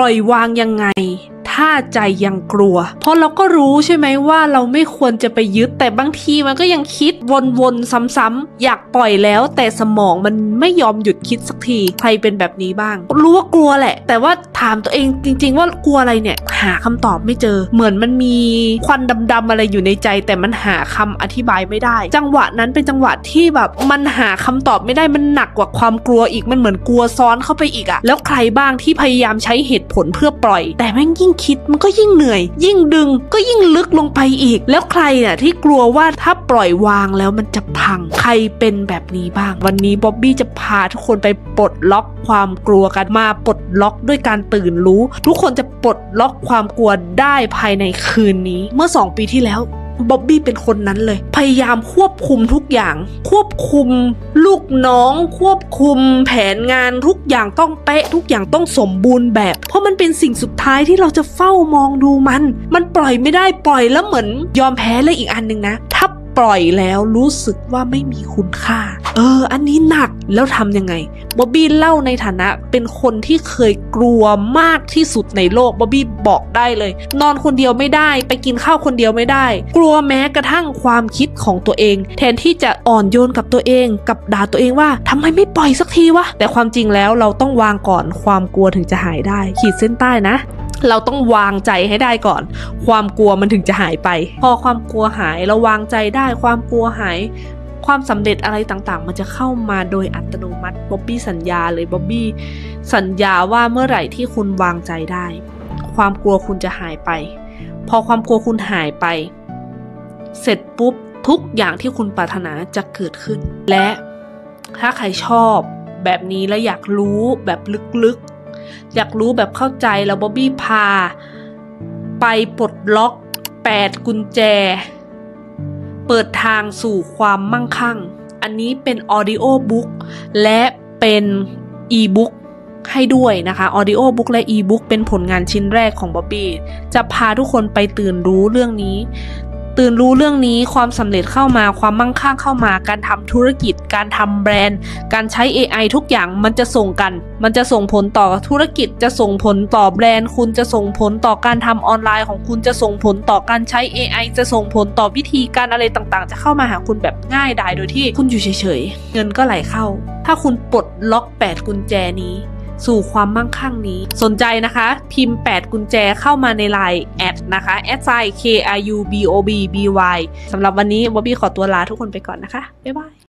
ปล่อยวางยังไง ถ้าใจยังกลัว เพราะเราก็รู้ใช่ไหมว่าเราไม่ควรจะไปยึดแต่บางทีมันก็ยังคิดวนๆซ้ำๆอยากปล่อยแล้ว แต่สมองมันไม่ยอมหยุดคิดสักทีใครเป็นแบบนี้บ้าง รู้ว่ากลัวแหละ แต่ว่าถามตัวเองจริง ๆ ว่ากลัวอะไรเนี่ย หาคำตอบไม่เจอ เหมือนมันมีควันดำๆอะไรอยู่ในใจ แต่มันหาคำอธิบายไม่ได้ จังหวะนั้นเป็นจังหวะที่แบบมันหาคำตอบไม่ได้มันหนักกว่าความกลัวอีกมันเหมือนกลัวซ้อนเข้าไปอีกอะแล้วใครบ้างที่พยายามใช้เหตุผลเพื่อปล่อย แต่แม่งยิ่งคิดมันก็ยิ่งเหนื่อย ยิ่งดึงก็ยิ่งลึกลงไปอีก แล้วใครเนี่ยที่กลัวว่าถ้าปล่อยวางแล้วมันจะพังใครเป็นแบบนี้บ้าง วันนี้บ๊อบบี้จะพาทุกคนไปปลดล็อกความกลัวกันมาปลดล็อกด้วยการตื่นรู้ ทุกคนจะปลดล็อกความกลัวได้ภายในคืนนี้ เมื่อ 2 ปีที่แล้ว บ๊อบบี้เป็นคนนั้นเลย พยายามควบคุมทุกอย่าง ควบคุมลูกน้อง ควบคุมแผนงานทุกอย่างต้องเป๊ะทุกอย่างต้องสมบูรณ์แบบ เพราะมันเป็นสิ่งสุดท้ายที่เราจะเฝ้ามองดูมัน มันปล่อยไม่ได้ปล่อยแล้วเหมือนยอมแพ้เลยอีกอันหนึ่งนะถ้าปล่อยแล้วรู้สึกว่าไม่มีคุณค่าเออ อันนี้หนักแล้วทำยังไงบ๊อบบี้เล่าในฐานะเป็นคนที่เคยกลัวมากที่สุดในโลกบ๊อบบี้บอกได้เลย นอนคนเดียวไม่ได้ ไปกินข้าวคนเดียวไม่ได้ กลัวแม้กระทั่งความคิดของตัวเอง แทนที่จะอ่อนโยนกับตัวเอง กับด่าตัวเองว่าทำไมไม่ปล่อยสักทีวะแต่ความจริงแล้วเราต้องวางก่อนความกลัวถึงจะหายได้ ขีดเส้นใต้นะเราต้องวางใจให้ได้ก่อน ความกลัวมันถึงจะหายไป พอความกลัวหายเราวางใจได้ ความกลัวหาย ความสำเร็จอะไรต่างๆ มันจะเข้ามาโดยอัตโนมัติบ๊อบบี้สัญญาเลยบ๊อบบี้สัญญาว่าเมื่อไหร่ที่คุณวางใจได้ ความกลัวคุณจะหายไป พอความกลัวคุณหายไป เสร็จปุ๊บทุกอย่างที่คุณปรารถนาจะเกิดขึ้น และถ้าใครชอบแบบนี้และอยากรู้แบบลึกๆ อยากรู้แบบเข้าใจแล้วบ๊อบบี้พา ไปปลดล็อก 8 กุญแจ เปิดทางสู่ความมั่งคั่ง อันนี้เป็นออดิโอบุ๊กและเป็นอีบุ๊กให้ด้วยนะคะออดิโอบุ๊กและอีบุ๊กเป็นผลงานชิ้นแรกของบ๊อบบี้จะพาทุกคนไปตื่นรู้เรื่องนี้ ตื่นรู้เรื่องนี้ความสำเร็จเข้ามาความมั่งคั่งเข้ามา การทำธุรกิจ การทำแบรนด์ การใช้ AI ทุกอย่างมันจะส่งกัน มันจะส่งผลต่อธุรกิจจะส่งผลต่อแบรนด์ คุณจะส่งผลต่อการทำออนไลน์ของคุณจะส่งผลต่อการใช้ AI จะส่งผลต่อวิธีการอะไรต่างๆ จะเข้ามาหาคุณแบบง่ายดายโดยที่คุณอยู่เฉยๆ เงินก็ไหลเข้า ถ้าคุณปลดล็อก 8 กุญแจนี้ สู่ความมั่งคั่งนี้ สนใจนะคะ พิมพ์ 8 กุญแจเข้ามาในไลน์แอดนะคะแอดไซ K R U B O B B Y สำหรับวันนี้บ๊อบบี้ขอตัวลาทุกคนไปก่อนนะคะ บ๊ายบาย